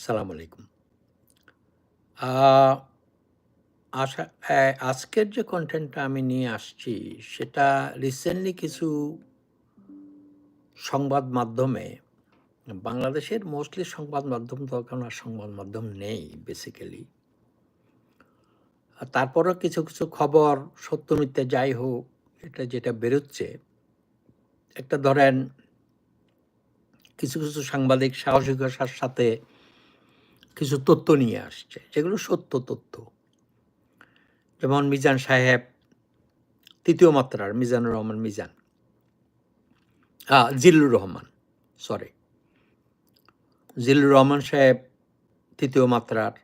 আসসালামু আলাইকুম। আশা আজকের যে কন্টেন্টটা আমি নিয়ে আসছি সেটা রিসেন্টলি কিছু সংবাদ মাধ্যমে বাংলাদেশের মোস্টলি সংবাদ মাধ্যম তো এখন আর সংবাদ মাধ্যম নেই বেসিক্যালি। তারপরও কিছু, কিছু খবর সত্য মিথ্যা যাই হোক এটা যেটা বেরোচ্ছে একটা ধরেন কিছু, কিছু সাংবাদিক সাহসিকতার সাথে কিছু তথ্য নিয়ে আসছে, যেগুলো সত্য তথ্য। যেমন মিজান সাহেব, তৃতীয় মাত্রার মিজানুর রহমান মিজান। জিল্লুর রহমান সরি। জিল্লুর রহমান সাহেব তৃতীয় মাত্রার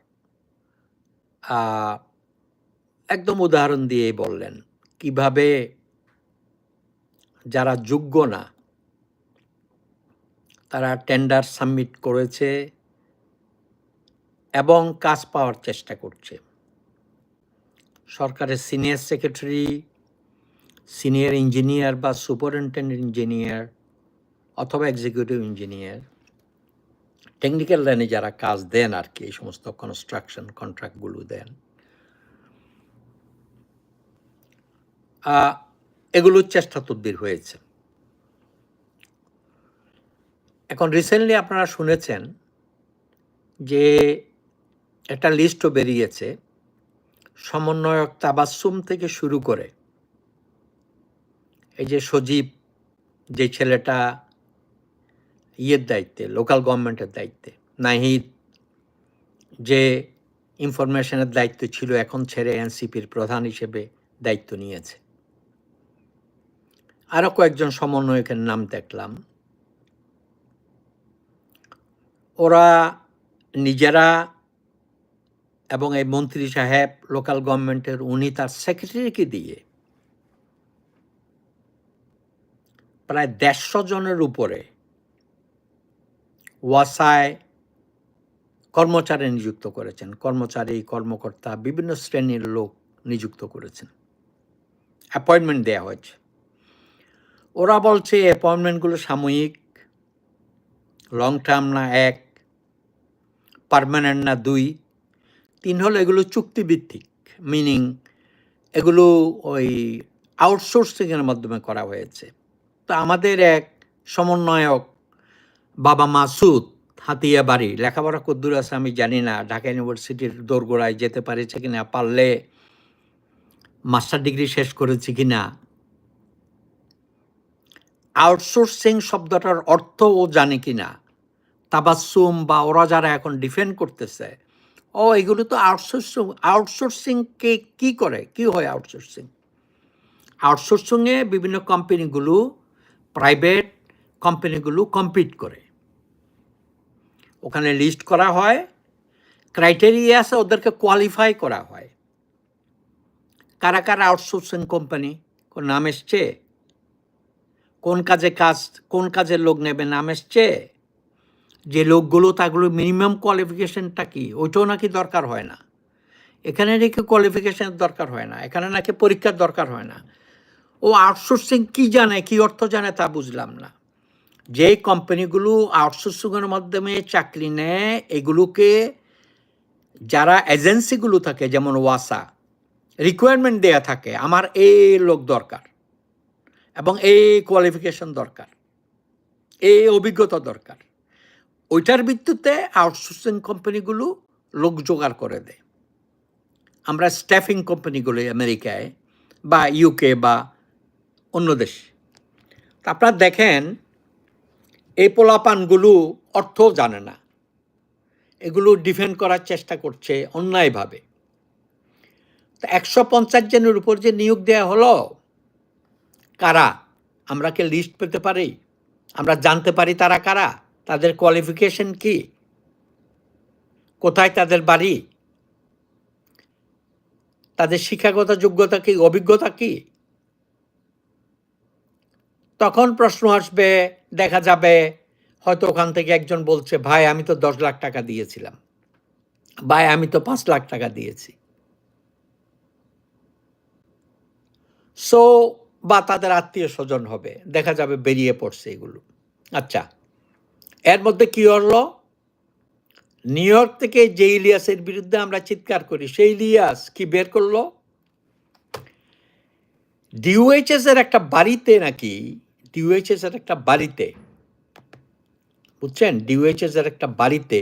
একদম উদাহরণ দিয়েই বললেন, কীভাবে যারা যোগ্য না, তারা টেন্ডার সাবমিট করেছে এবং কাজ পাওয়ার চেষ্টা করছে। সরকারের সিনিয়র সেক্রেটারি, সিনিয়র ইঞ্জিনিয়ার বা সুপারিনটেনডেন্ট ইঞ্জিনিয়ার অথবা এক্সিকিউটিভ ইঞ্জিনিয়ার টেকনিক্যাল লাইনে যারা কাজ দেন আর কি এই সমস্ত কনস্ট্রাকশন কন্ট্রাক্টগুলো দেন। এগুলোর চেষ্টা তদবির হয়েছে। এখন রিসেন্টলি আপনারা শুনেছেন যে একটা লিস্টও বেরিয়েছে। সমন্বয়ক তাবাস্সুম থেকে শুরু করে এই যে সজীব যে ছেলেটা ইয়ের দায়িত্বে লোকাল গভর্নমেন্টের দায়িত্বে, নাহিদ যে ইনফরমেশনের দায়িত্ব ছিল এখন ছেড়ে এনসিপির প্রধান হিসেবে দায়িত্ব নিয়েছে। আরও কয়েকজন সমন্বয়কের নাম দেখলাম। ওরা নিজেরা এবং এই মন্ত্রী সাহেব লোকাল গভর্নমেন্টের উনি তার সেক্রেটারিকে দিয়ে প্রায় ১৫০ জনের উপরে ওয়াসায় কর্মচারী নিযুক্ত করেছেন। কর্মচারী, কর্মকর্তা বিভিন্ন শ্রেণির লোক নিযুক্ত করেছেন। অ্যাপয়েন্টমেন্ট দেওয়া হয়েছে। ওরা বলছে অ্যাপয়েন্টমেন্টগুলো সাময়িক, লং টার্ম না এক পার্মানেন্ট না ২, ৩ হলো এগুলো চুক্তিভিত্তিক। মিনিং এগুলো ওই আউটসোর্সিংয়ের মাধ্যমে করা হয়েছে। তো আমাদের এক সমন্বয়ক বাবা মাসুদ হাতিয়া বাড়ি লেখাপড়া কদ্দুর আছে আমি জানি না। ঢাকা ইউনিভার্সিটির দোরগোড়ায় যেতে পারেছে কি না পারলে মাস্টার ডিগ্রি শেষ করেছে কি না আউটসোর্সিং শব্দটার অর্থ ও জানে কিনা। তাবাস্সুম বা ওরা যারা এখন ডিফেন্ড করতেছে, ও এগুলো তো আউটসোর্সিং আউটসোর্সিং কে করে? কি হয় আউটসোর্সিং? আউটসোর্সিং এ বিভিন্ন কোম্পানিগুলো প্রাইভেট কোম্পানিগুলো কম্পিট করে। ওখানে লিস্ট করা হয়, ক্রাইটেরিয়া আছে ওদেরকে কোয়ালিফাই করা হয়। কারা, কারা আউটসোর্সিং কোম্পানি? কোন নাম এসছে? কোন কাজে কাজ কোন কাজের লোক নেবে নাম এসছে? যে লোকগুলো তাগুলো মিনিমাম কোয়ালিফিকেশনটা কি? ওইটাও নাকি দরকার হয় না। এখানে নাকি কোয়ালিফিকেশনের দরকার হয় না। এখানে নাকি পরীক্ষার দরকার হয় না। ও আউটসোর্সিং কি জানে, কি অর্থ জানে তা বুঝলাম না। যে কোম্পানিগুলো আউটসোর্সিং এর মাধ্যমে চাকরি নেয় এগুলোকে যারা এজেন্সিগুলো থাকে যেমন ওয়াসা রিকোয়ারমেন্ট দেয়া থাকে আমার এই লোক দরকার এবং এই কোয়ালিফিকেশন দরকার। এই অভিজ্ঞতা দরকার। ওইটার ভিত্তিতে আউটসোর্সিং কোম্পানিগুলো লোক জোগাড় করে দেয়। আমরা স্টাফিং কোম্পানিগুলো আমেরিকায় বা ইউকে বা অন্য দেশে। আপনারা দেখেন এই পোলাপানগুলো অর্থও জানে না। এগুলো ডিফেন্ড করার চেষ্টা করছে অন্যায়ভাবে। তো ১৫০ জনের উপর যে নিয়োগ দেওয়া হলো, কারা? আমরা কি লিস্ট পেতে পারি? আমরা জানতে পারি তারা কারা? তাদের কোয়ালিফিকেশন কি? কোথায় তাদের বাড়ি? তাদের শিক্ষাগত যোগ্যতা কি? অভিজ্ঞতা কি? তখন প্রশ্ন আসবে, দেখা যাবে হয়তো ওখান থেকে একজন বলছে, "ভাই আমি তো ১০ লাখ টাকা দিয়েছিলাম। ভাই আমি তো পাঁচ লাখ টাকা দিয়েছি।" সো বা তাদের আত্মীয়-স্বজন হবে। দেখা যাবে বেরিয়ে পড়ছে এগুলো। আচ্ছা, এর মধ্যে কি হলো? নিউ ইয়র্ক থেকে যে ইলিয়াসের বিরুদ্ধে আমরা চিৎকার করি, সেই ইলিয়াস কি বের করল? ডিউএইচএস এর একটা বাড়িতে নাকি? ডিউএইচএস এর একটা বাড়িতে। বুঝছেন? ডিউএইচএস এর একটা বাড়িতে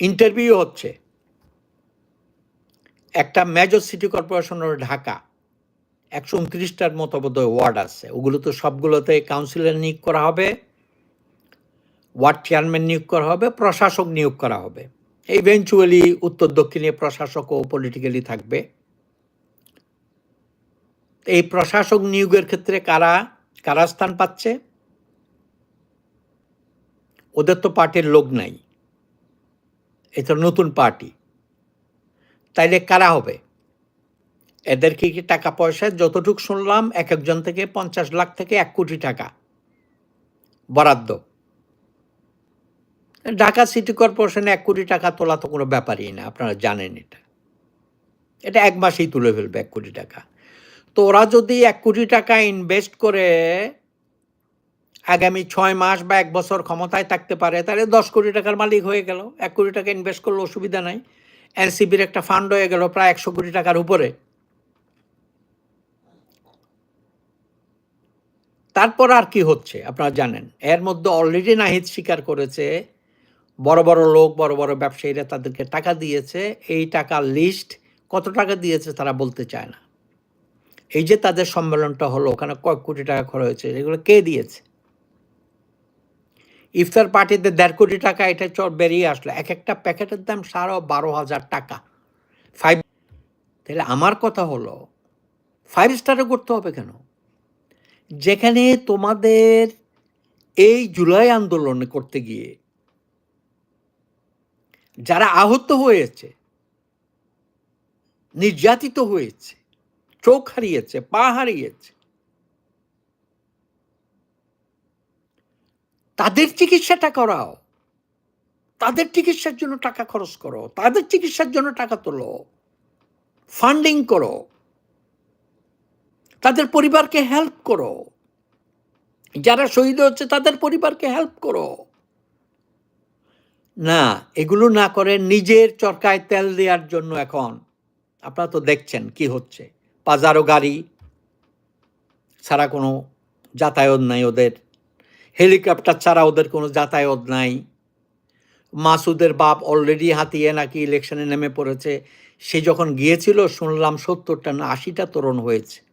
ইন্টারভিউ হচ্ছে। একটা মেজর সিটি কর্পোরেশনের ঢাকা। একশো উনত্রিশটার মতো বোধহয় ওয়ার্ড আছে। ওগুলো তো সবগুলোতে কাউন্সিলর নিয়োগ করা হবে, ওয়ার্ড চেয়ারম্যান নিয়োগ করা হবে, প্রশাসক নিয়োগ করা হবে। ইভেঞ্চুয়ালি উত্তর দক্ষিণে প্রশাসকও পলিটিক্যালি থাকবে। এই প্রশাসক নিয়োগের ক্ষেত্রে কারা কারা স্থান পাচ্ছে? ওদের তো পার্টির লোক নাই। এটা নতুন পার্টি। তাইলে কারা হবে? এদেরকে কি টাকা পয়সা? যতটুক শুনলাম, এক একজন থেকে পঞ্চাশ লাখ থেকে এক কোটি টাকা। বরাদ্দ। ঢাকা সিটি কর্পোরেশনে এক কোটি টাকা তোলা তো কোনো ব্যাপারই না, আপনারা জানেন এটা। এটা এক মাসেই তুলে ফেলবে এক কোটি টাকা। তো ওরা যদি এক কোটি টাকা ইনভেস্ট করে আগামী ছয় মাস বা এক বছর ক্ষমতায় থাকতে পারে, তাহলে দশ কোটি টাকার মালিক হয়ে গেল। এক কোটি টাকা ইনভেস্ট করলে অসুবিধা নাই। এনসিবির একটা ফান্ড হয়ে গেল প্রায় একশো কোটি টাকার উপরে। তারপর আর কি হচ্ছে, আপনারা জানেন। এর মধ্যে অলরেডি নাহিদ স্বীকার করেছে, বড় বড় লোক, বড় বড় ব্যবসায়ীরা তাদেরকে টাকা দিয়েছে, এই টাকার লিস্ট কত টাকা দিয়েছে তারা বলতে চায় না। এই যে তাদের সম্মেলনটা হলো, ওখানে কয়েক কোটি টাকা খরচ হয়েছে, এগুলো কে দিয়েছে? ইফতার পার্টিতে দেড় কোটি টাকা, এটা চর বেরিয়ে আসলো। এক একটা প্যাকেটের দাম সাড়ে বারো হাজার টাকা। ফাইভ তাহলে আমার কথা হলো ফাইভ স্টারে করতে হবে কেন? যেখানে তোমাদের এই জুলাই আন্দোলন করতে গিয়ে যারা আহত হয়েছে, নির্যাতিত হয়েছে, চোখ হারিয়েছে, পা হারিয়েছে, তাদের চিকিৎসাটা করাও, তাদের চিকিৎসার জন্য টাকা খরচ করো, তাদের চিকিৎসার জন্য টাকা তোলো ফান্ডিং করো। তাদের পরিবারকে হেল্প করো। যারা শহীদ হচ্ছে তাদের পরিবারকে হেল্প করো। না, এগুলো না করে নিজের চরকায় তেল দেওয়ার জন্য এখন। আপনারা তো দেখছেন কি হচ্ছে। পাজারো গাড়ি, ছাড়া কোনো যাতায়াত নাই ওদের। হেলিকপ্টার ছাড়া ওদের কোনো যাতায়াত নাই। মাসুদের বাপ অলরেডি হাতিয়ে নাকি ইলেকশনে নেমে পড়েছে। সে যখন গিয়েছিল, শুনলাম সত্তরটা না আশিটা তরুণ হয়েছে।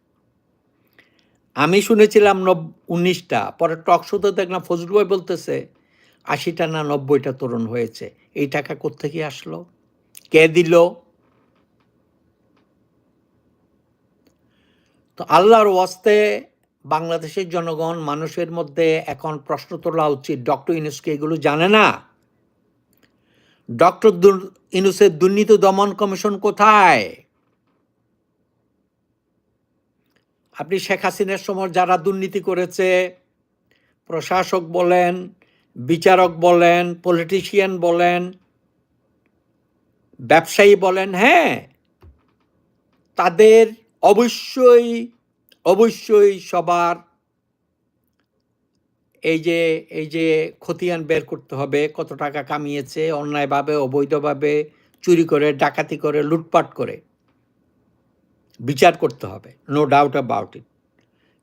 আমি শুনেছিলাম নব উনিশটা, পরে টক শোতে দেখলাম ফজলু ভাই বলতেছে, আশিটা না নব্বইটা তরুণ হয়েছে, এই টাকা কোত্থেকে আসলো? কে দিল? তো আল্লাহর ওয়াস্তে বাংলাদেশের জনগণ, মানুষের মধ্যে এখন প্রশ্ন তোলা উচিত, ডক্টর ইনুসকে এগুলো জানে না? ডক্টর ইনুসের দুর্নীতি দমন কমিশন কোথায়? আপনি শেখ হাসিনার সময় যারা দুর্নীতি করেছে, প্রশাসক বলেন, বিচারক বলেন পলিটিশিয়ান বলেন, ব্যবসায়ী বলেন হ্যাঁ তাদের অবশ্যই অবশ্যই সবার এই যে এই যে খতিয়ান বের করতে হবে, কত টাকা কামিয়েছে, অন্যায়ভাবে, অবৈধভাবে চুরি করে, ডাকাতি করে, লুটপাট করে। বিচার করতে হবে নো ডাউট অ্যাবাউট ইট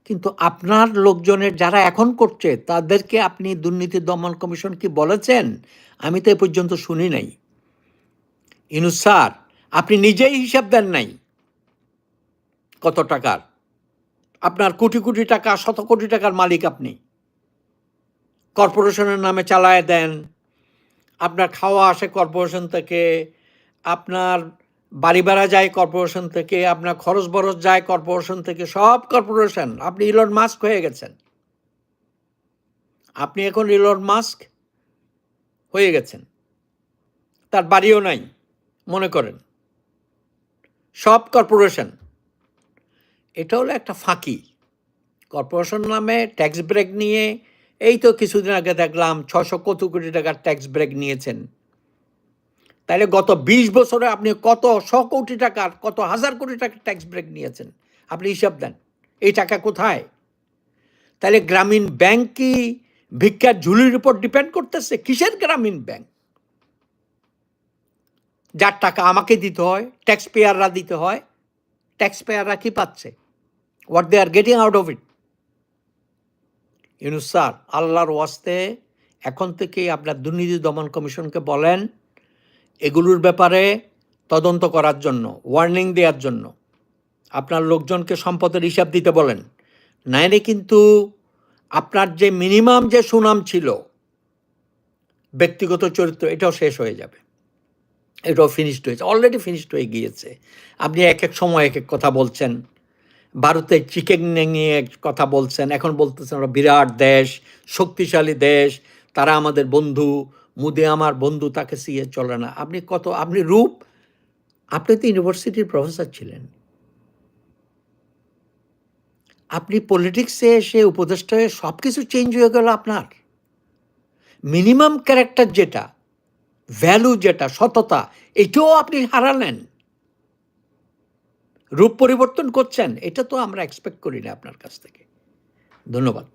কিন্তু আপনার লোকজনের যারা এখন করছে, তাদেরকে আপনি দুর্নীতি দমন কমিশন কি বলেছেন? আমি তো এ পর্যন্ত শুনি নাই। ইনুস স্যার, আপনি নিজেই হিসাব দেন নাই। কত টাকার? আপনার কোটি কোটি টাকা, শত কোটি টাকার মালিক আপনি। কর্পোরেশনের নামে চালায় দেন। আপনার খাওয়া আসে কর্পোরেশন থেকে। আপনার বাড়ি ভাড়া যায় কর্পোরেশন থেকে, আপনার খরচ বরচ যায় কর্পোরেশন থেকে, সব কর্পোরেশন। আপনি ইলন মাস্ক হয়ে গেছেন। আপনি এখন ইলন মাস্ক হয়ে গেছেন। তার বাড়িও নাই, মনে করেন। সব কর্পোরেশন। এটা হলো একটা ফাঁকি। কর্পোরেশন নামে ট্যাক্স ব্রেক নিয়ে, এই তো কিছুদিন আগে দেখলাম ছশো কত কোটি টাকার ট্যাক্স ব্রেক নিয়েছেন। তাহলে গত বিশ বছরে আপনি কত শ কোটি টাকার, কত হাজার কোটি টাকার ট্যাক্স ব্রেক নিয়েছেন? আপনি হিসাব দেন। এই টাকা কোথায়? তাহলে গ্রামীণ ব্যাংক কি ভিক্ষার ঝুলির উপর ডিপেন্ড করতেছে? কিসের গ্রামীণ ব্যাংক? যার টাকা আমাকে দিতে হয় ট্যাক্স পেয়াররা দিতে হয় ট্যাক্স পেয়াররা কি পাচ্ছে? What they are getting out of it Yunus sir, আল্লাহর ওয়াস্তে এখন থেকে আপনার দুর্নীতি দমন কমিশনকে বলেন এগুলোর ব্যাপারে তদন্ত করার জন্য ওয়ার্নিং দেওয়ার জন্য। আপনার লোকজনকে সম্পদের হিসাব দিতে বলেন। নাইলে কিন্তু আপনার যে মিনিমাম যে সুনাম ছিল, ব্যক্তিগত চরিত্র, এটাও শেষ হয়ে যাবে। এটাও ফিনিশড হয়েছে অলরেডি ফিনিশড হয়ে গিয়েছে। আপনি এক এক সময় এক এক কথা বলছেন। ভারতের চিকেন নিয়ে কথা বলছেন। এখন বলতেছেন ওরা বিরাট দেশ, শক্তিশালী দেশ, তারা আমাদের বন্ধু মুদে আমার বন্ধু তাকে সিয়ে চলে না। আপনি কত, আপনি রূপ? আপনি তো ইউনিভার্সিটির প্রফেসর ছিলেন। আপনি পলিটিক্সে এসে, উপদেষ্টা হয়ে সব কিছু চেঞ্জ হয়ে গেল আপনার। মিনিমাম ক্যারেক্টার যেটা ভ্যালু যেটা, সততা, এটাও আপনি হারালেন। রূপ পরিবর্তন করছেন, এটা তো আমরা এক্সপেক্ট করি না আপনার কাছ থেকে। ধন্যবাদ।